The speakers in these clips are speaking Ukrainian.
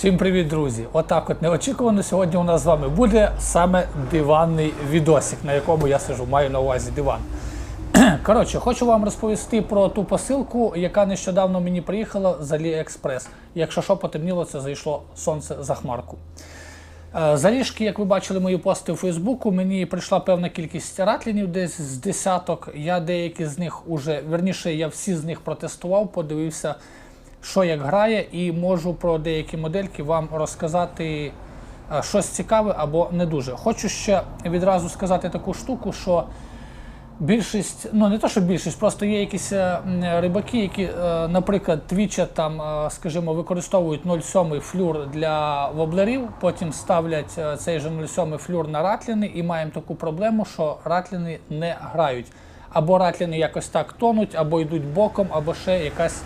Всім привіт, друзі! Отак от неочікувано сьогодні у нас з вами буде саме диванний відосик, на якому я сижу, маю на увазі диван. Коротше, хочу вам розповісти про ту посилку, яка нещодавно мені приїхала з AliExpress. Якщо що потемніло, це зайшло сонце за хмарку. Е, Заліжки, як ви бачили мої пости у Фейсбуку, мені прийшла певна кількість ратлінів, десь з десяток. Я деякі з них уже, верніше, я всі з них протестував, подивився, що як грає, і можу про деякі модельки вам розказати е, щось цікаве або не дуже. Хочу ще відразу сказати таку штуку, що більшість, ну не то, що більшість, просто є якісь е, рибаки, які, е, наприклад, твіча там, скажімо, використовують 0,7 флюр для воблерів, потім ставлять цей же 0,7 флюр на ратліни і маємо таку проблему, що ратліни не грають. Або ратліни якось так тонуть, або йдуть боком, або ще якась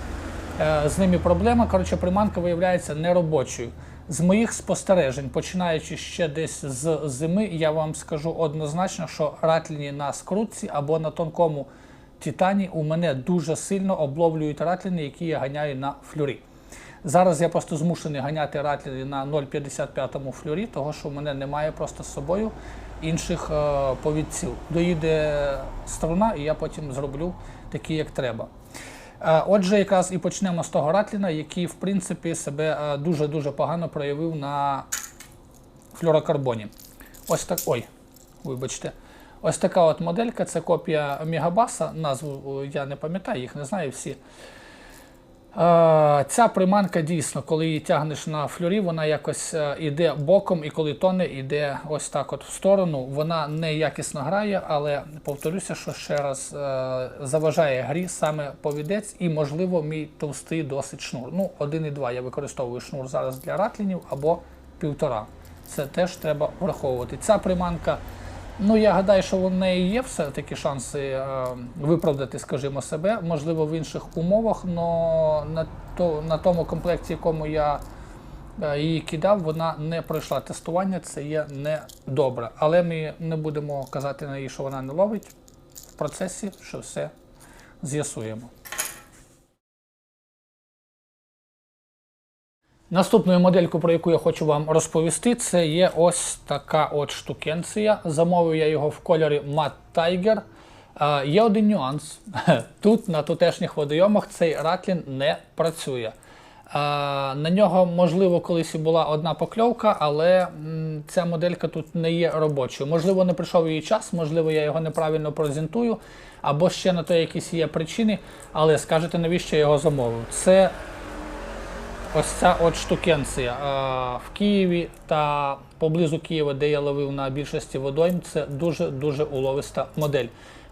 з ними проблема. Коротше, приманка виявляється неробочою. З моїх спостережень, починаючи ще десь з зими, я вам скажу однозначно, що ратліні на скрутці або на тонкому титані у мене дуже сильно обловлюють ратліни, які я ганяю на флюрі. Зараз я просто змушений ганяти ратліни на 0,55 флюрі, того що в мене немає просто з собою інших е, повідців. Доїде струна, і я потім зроблю такі, як треба. Е, Отже, якраз і почнемо з того ратліна, який в принципі себе е, дуже-дуже погано проявив на флюрокарбоні. Ось так. Ой, вибачте. Ось така от моделька, це копія Мегабаса. Назву е, я не пам'ятаю, їх не знаю всі. Е, Ця приманка дійсно, коли її тягнеш на флюрі, вона якось е, іде боком, і коли тоне, іде ось так от в сторону. Вона не якісно грає, але повторюся, що ще раз е, заважає грі саме повідець і, можливо, мій товстий досить шнур. Ну, 1,2 я використовую шнур зараз для ратлінів або півтора. Це теж треба враховувати. Ця приманка. Ну, я гадаю, що у неї є все-таки шанси е, виправдати, скажімо, себе, можливо, в інших умовах, але на, то, на тому комплекті, якому я е, її кидав, вона не пройшла тестування, це є не добре. Але ми не будемо казати на її, що вона не ловить. В процесі що все з'ясуємо. Наступною моделькою, про яку я хочу вам розповісти, це є ось така от штукенція. Замовив я його в кольорі Matte Tiger. Е, є один нюанс. Тут, на тутешніх водойомах, цей ратлін не працює. На нього, можливо, колись і була одна покльовка, але ця моделька тут не є робочою. Можливо, не прийшов її час, можливо, я його неправильно презентую, або ще на то якісь є причини, але скажете, навіщо я його замовив? Це Ось ця от штукенція. Е, В Києві та поблизу Києва, де я ловив на більшості водойм, це дуже-дуже уловиста модель.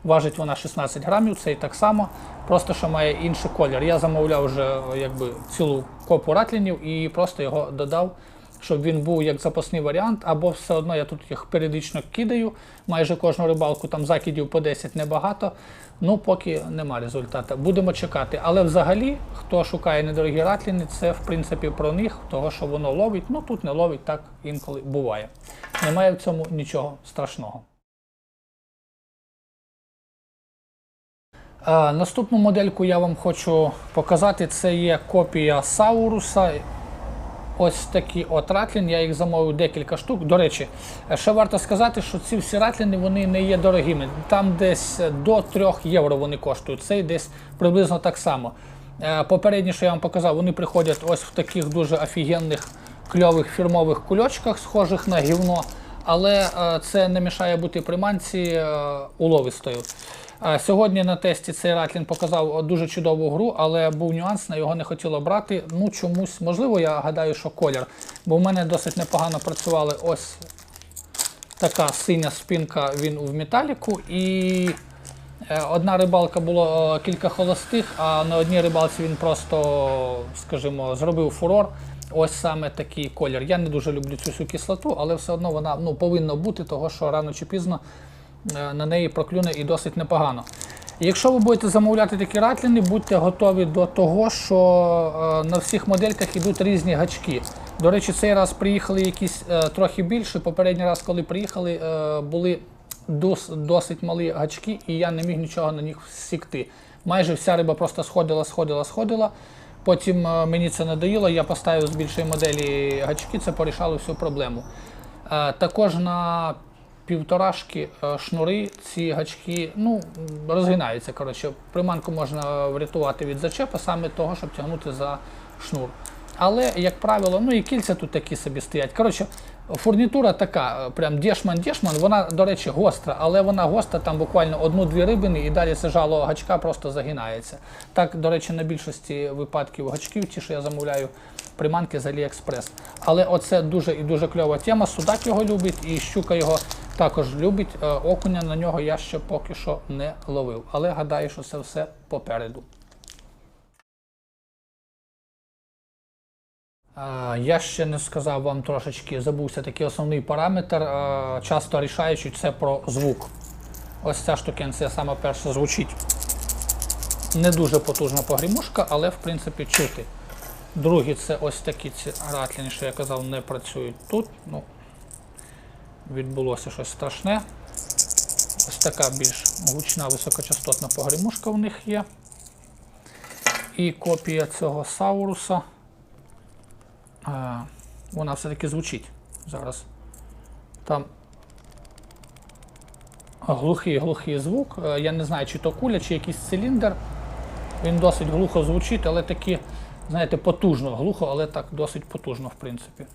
Важить вона 16 грамів, це і так само, просто що має інший колір. Я замовляв вже якби, цілу копу ратлінів і просто його додав, щоб він був як запасний варіант, або все одно я тут їх періодично кидаю. Майже кожну рибалку там закидів по 10 небагато. Ну, поки нема результату. Будемо чекати. Але взагалі, хто шукає недорогі ратліни, це в принципі про них, того що воно ловить. Ну тут не ловить, так інколи буває. Немає в цьому нічого страшного. Е, Наступну модельку я вам хочу показати. Це є копія Сауруса. Ось такі от ратлін, я їх замовив декілька штук. До речі, ще варто сказати, що ці всі ратліни вони не є дорогими. Там десь до 3 євро вони коштують. Цей десь приблизно так само. Е, Попередні, що я вам показав, вони приходять ось в таких дуже офігенних кльових фірмових кульочках, схожих на гівно. Але е, це не мішає бути приманці е, уловистою. Сьогодні на тесті цей ратлін показав дуже чудову гру, але був нюанс, на його не хотіло брати. Ну чомусь, можливо, я гадаю, що колір. Бо в мене досить непогано працювали ось така синя спинка, він в металіку. І е, одна рибалка було е, кілька холостих, а на одній рибалці він просто, скажімо, зробив фурор. Ось саме такий колір. Я не дуже люблю цю всю кислоту, але все одно вона ну, повинна бути, того що рано чи пізно на неї проклюне і досить непогано. Якщо ви будете замовляти такі ратліни, будьте готові до того, що е, на всіх модельках йдуть різні гачки. До речі, цей раз приїхали якісь е, трохи більше. Попередній раз, коли приїхали, е, були досить малі гачки, і я не міг нічого на них всікти. Майже вся риба просто сходила, сходила, сходила. Потім е, мені це надоїло, я поставив з більшої моделі гачки, це порішало всю проблему. Е, Також на півторашки е, шнури ці гачки ну, розгинаються. Коротше. Приманку можна врятувати від зачепа саме того, щоб тягнути за шнур. Але, як правило, ну і кільця тут такі собі стоять. Коротше, фурнітура така, е, прям дешман-дешман, вона, до речі, гостра, але вона гостра там буквально одну-дві рибини і далі це жало гачка просто загинається. Так, до речі, на більшості випадків гачків, ті, що я замовляю, приманки з AliExpress. Але оце дуже і дуже кльова тема. Судак його любить, і щука його також любить. Е, Окуня на нього я ще поки що не ловив. Але гадаю, що це все попереду. Е, Я ще не сказав вам трошечки, забувся такий основний параметр, е, часто рішаючий, це про звук. Ось ця штукенція саме перша звучить. Не дуже потужна погрімушка, але в принципі чути. Другі це ось такі ці ратліни, що я казав, не працюють тут. Ну, відбулося щось страшне. Ось така більш гучна високочастотна погрімушка в них є. І копія цього Сауруса. Вона все-таки звучить зараз. Там глухий-глухий звук. Е, Я не знаю, чи то куля, чи якийсь циліндр. Він досить глухо звучить, але таки, знаєте, потужно. Глухо, але так досить потужно, в принципі.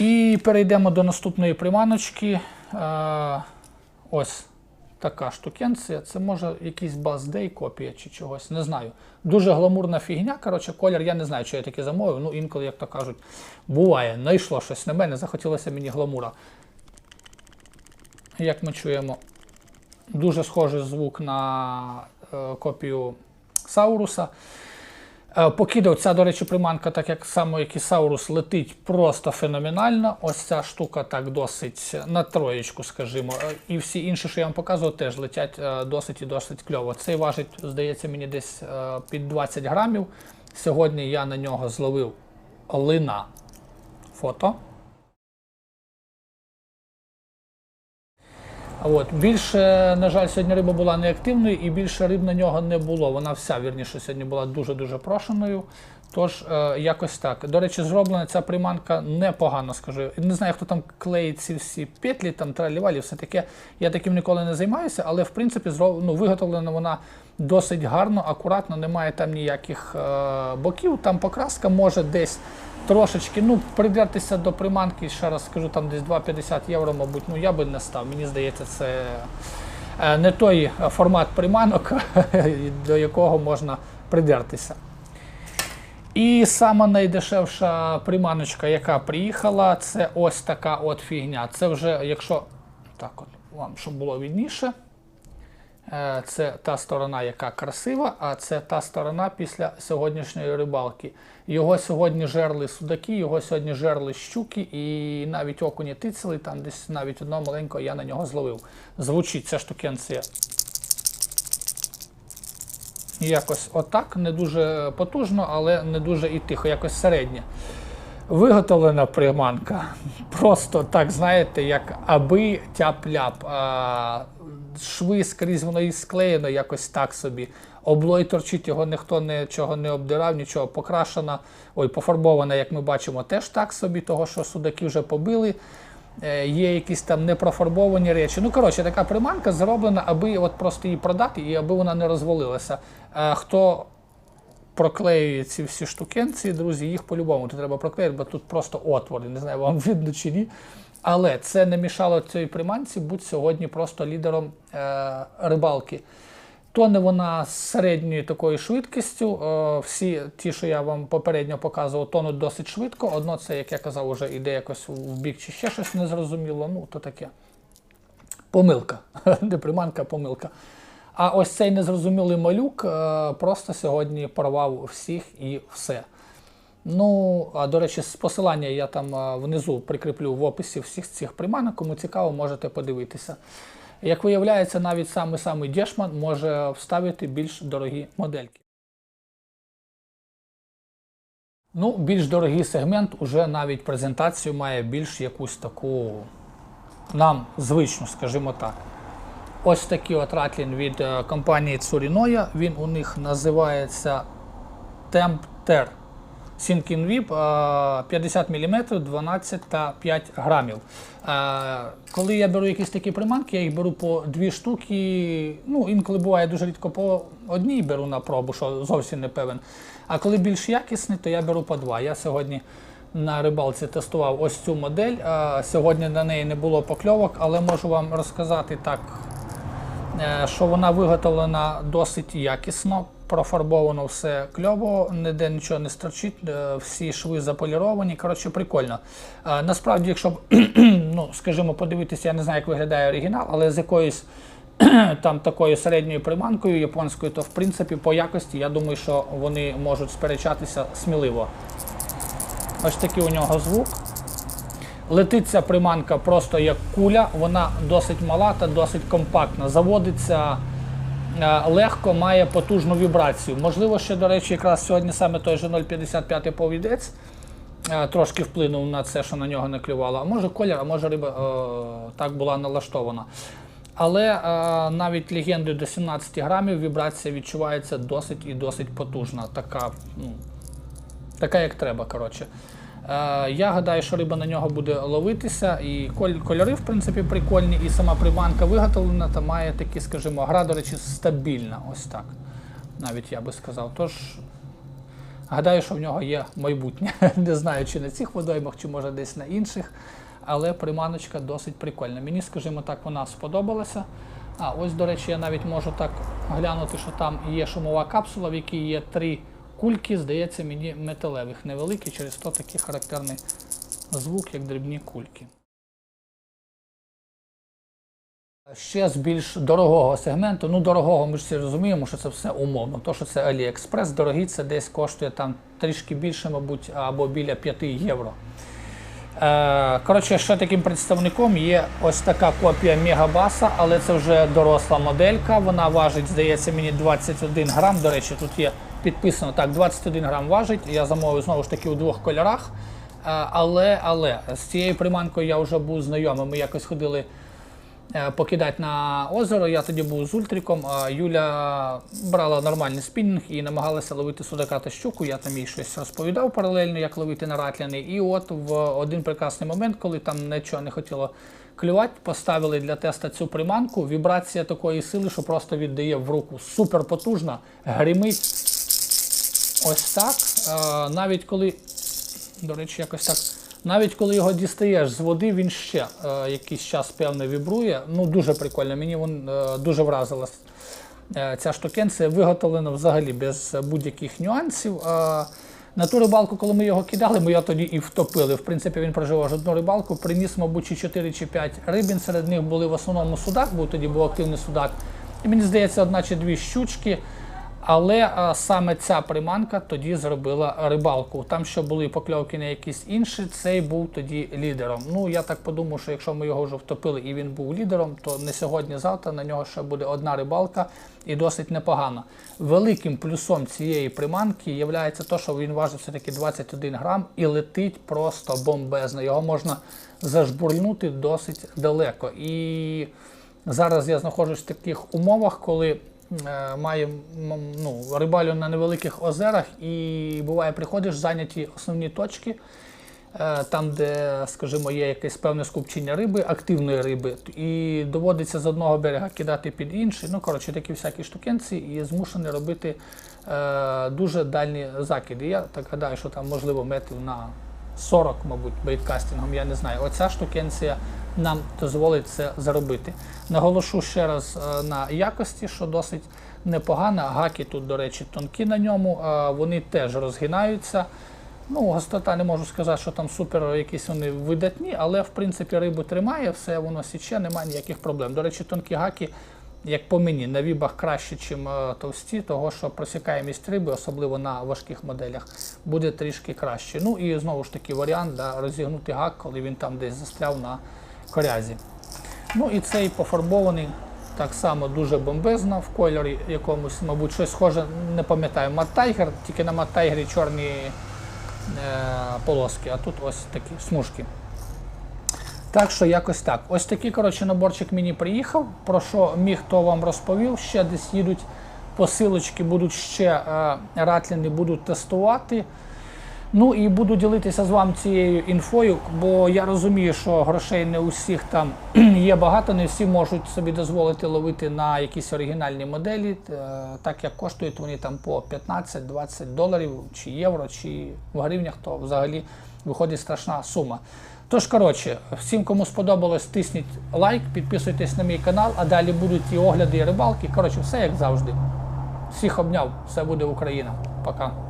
І перейдемо до наступної приманочки. Ось така штукенція. Це може якийсь баздей копія чи чогось, не знаю. Дуже гламурна фігня. Коротше, колір, я не знаю, що я таке замовив. Ну, інколи, як то кажуть, буває, знайшло щось на мене, захотілося мені гламура. Як ми чуємо, дуже схожий звук на е, копію Сауруса. Е, Покидав ця, до речі, приманка, так як само, як і Саурус, летить просто феноменально. Ось ця штука так досить на троєчку, скажімо. Е, І всі інші, що я вам показував, теж летять е, досить і досить кльово. Цей важить, здається, мені десь під 20 грамів. Сьогодні я на нього зловив лина фото. От, більше, на жаль, сьогодні риба була неактивною і більше риб на нього не було. Вона вся, вірніше, сьогодні була дуже-дуже прошеною. Тож, е, якось так. До речі, зроблена ця приманка непогано, скажу. Не знаю, хто там клеїть ці всі петлі, там тралівалі, все таке. Я таким ніколи не займаюся, але в принципі зроб... ну, виготовлена вона досить гарно, акуратно, немає там ніяких е, боків. Там покраска може десь трошечки ну, придертися до приманки, ще раз скажу, там десь 2,50 євро, мабуть, ну я би не став. Мені здається, це е, не той формат приманок, до якого можна придертися. І сама найдешевша приманочка, яка приїхала, це ось така от фігня. Це вже, якщо так от вам, щоб було відніше, е, це та сторона, яка красива, а це та сторона після сьогоднішньої рибалки. Його сьогодні жерли судаки, його сьогодні жерли щуки, і навіть окуні тицели, там десь навіть одного маленького я на нього зловив. Звучить ця штукенція. Якось отак, не дуже потужно, але не дуже і тихо, якось середнє. Виготовлена приманка. Просто так, знаєте, як аби тяп-ляп. Шви скрізь воно і склеєно, якось так собі. Облой торчить, його ніхто нічого не обдирав, нічого покрашена, ой, пофарбована, як ми бачимо, теж так собі, того що судаки вже побили. Е, Є якісь там непрофарбовані речі. Ну, коротше, така приманка зроблена, аби от просто її продати і аби вона не розвалилася. Е, Хто проклеює ці всі штукенці, друзі, їх по-любому треба проклеїти, бо тут просто отвори. Не знаю, вам видно чи ні. Але це не мішало цій приманці бути сьогодні просто лідером е, рибалки. Тоне вона з середньою такою швидкістю. Е, Всі ті, що я вам попередньо показував, тонуть досить швидко. Одно це, як я казав, вже йде якось в бік чи ще щось незрозуміло. Ну, то таке. Помилка. Не приманка, помилка. А ось цей незрозумілий малюк е, просто сьогодні порвав всіх і все. Ну, а до речі, посилання я там е, внизу прикріплю в описі всіх цих приманок. Кому цікаво, можете подивитися. Як виявляється, навіть самий самий дешман може вставити більш дорогі модельки. Ну, більш дорогий сегмент уже навіть презентацію має більш якусь таку нам звичну, скажімо так. Ось такий от ратлін від е, компанії Tsurinoya. Він у них називається Temp Тер. Sinking Whip е, 50 мм, 12 та 5 грамів. Коли я беру якісь такі приманки, я їх беру по дві штуки. Ну, інколи буває дуже рідко по одній беру на пробу, що зовсім не певен. А коли більш якісний, то я беру по два. Я сьогодні на рибалці тестував ось цю модель. Сьогодні на неї не було покльовок, але можу вам розказати так Е, що вона виготовлена досить якісно, профарбовано все кльово, ніде нічого не стерчить, е, всі шви заполіровані. Коротше, прикольно. Е, Насправді, якщо ну, скажімо, подивитися, я не знаю, як виглядає оригінал, але з якоюсь там такою середньою приманкою японською, то в принципі по якості я думаю, що вони можуть сперечатися сміливо. Ось такий у нього звук. Летить ця приманка просто як куля, вона досить мала та досить компактна. Заводиться легко, має потужну вібрацію. Можливо, ще, до речі, якраз сьогодні саме той же 0,55 повідець е, трошки вплинув на це, що на нього не клювало. А може колір, а може риба е, так була налаштована. Але е, навіть легендою до 17 грамів вібрація відчувається досить і досить потужна. Така, ну, така як треба. коротше. Е, я гадаю, що риба на нього буде ловитися, і кольори, в принципі, прикольні, і сама приманка виготовлена та має такі, скажімо, гра, до речі, стабільна. Ось так. Навіть я би сказав. Тож, гадаю, що в нього є майбутнє. Не знаю, чи на цих водоймах, чи може десь на інших. Але приманочка досить прикольна. Мені, скажімо так, вона сподобалася. А ось, до речі, я навіть можу так глянути, що там є шумова капсула, в якій є три кульки, здається, мені металевих, невеликі, через то такий характерний звук, як дрібні кульки. Ще з більш дорогого сегменту, ну дорогого, ми ж всі розуміємо, що це все умовно. То, що це AliExpress, дорогий, це десь коштує там трішки більше, мабуть, або біля 5 євро. Е, Коротше, ще таким представником є ось така копія Мегабаса, але це вже доросла моделька. Вона важить, здається, мені 21 грам. До речі, тут є підписано так, 21 грам важить. Я замовив знову ж таки у двох кольорах. Е, Але, але з цією приманкою я вже був знайомий. Ми якось ходили е, покидати на озеро. Я тоді був з ультриком. а Юля брала нормальний спінінг і намагалася ловити судака та щуку. Я там їй щось розповідав паралельно, як ловити на ратляний. І от в один прекрасний момент, коли там нічого не хотіло клювати, поставили для теста цю приманку. Вібрація такої сили, що просто віддає в руку. Супер потужна, гримить. Ось так. Е, Навіть коли, до речі, якось так. Навіть коли його дістаєш з води, він ще е, якийсь час певно вібрує. Ну дуже прикольно. Мені він е, дуже вразила е, ця штукенція. Виготовлена взагалі без будь-яких нюансів. Е, на ту рибалку, коли ми його кидали, ми його тоді і втопили. В принципі, він проживав одну рибалку, приніс, мабуть, чи 4 чи 5 рибін. Серед них були в основному судак, бо тоді був активний судак. І мені здається, одна чи дві щучки. Але а, саме ця приманка тоді зробила рибалку. Там, що були покльовки на якісь інші, цей був тоді лідером. Ну я так подумав, що якщо ми його вже втопили і він був лідером, то не сьогодні-завтра на нього ще буде одна рибалка і досить непогана. Великим плюсом цієї приманки є те, що він важить все-таки 21 грам і летить просто бомбезно. Його можна зажбурнути досить далеко. І зараз я знаходжусь в таких умовах, коли е, маю м, ну, рибалю на невеликих озерах, і буває, приходиш зайняті основні точки, е, там, де, скажімо, є якесь певне скупчення риби, активної риби, і доводиться з одного берега кидати під інший. Ну, коротше, такі всякі штукенці, і змушений робити е, дуже дальні закиди. Я так гадаю, що там можливо метрів на 40, мабуть, бейткастингом, я не знаю. Оця штукенція нам дозволить це зробити. Наголошу ще раз е, на якості, що досить непогана. Гаки тут, до речі, тонкі на ньому, е, вони теж розгинаються. Ну, густота не можу сказати, що там супер якісь вони видатні, але в принципі рибу тримає, все воно січе, немає ніяких проблем. До речі, тонкі гаки, як по мені, на вібах краще, ніж товсті, того що просікаємість риби, особливо на важких моделях, буде трішки краще. Ну і знову ж таки варіант да, розігнути гак, коли він там десь застряв на корязі. Ну і цей пофарбований так само дуже бомбезно в кольорі якомусь, мабуть, щось схоже, не пам'ятаю, Мат Тайгер, тільки на Мат Тайгері чорні е, полоски, а тут ось такі смужки. Так що якось так. Ось такий коротше, наборчик мені приїхав. Про що міг, то вам розповів. Ще десь їдуть посилочки будуть ще е, ратліни будуть тестувати. Ну і буду ділитися з вами цією інфою, бо я розумію, що грошей не у всіх там є багато, не всі можуть собі дозволити ловити на якісь оригінальні моделі, е, так як коштують вони там по 15-20 доларів чи євро, чи в гривнях, то взагалі виходить страшна сума. Тож, коротше, всім, кому сподобалось, тисніть лайк, підписуйтесь на мій канал, а далі будуть і огляди, і рибалки. Коротше, все як завжди. Всіх обняв, все буде Україна. Пока.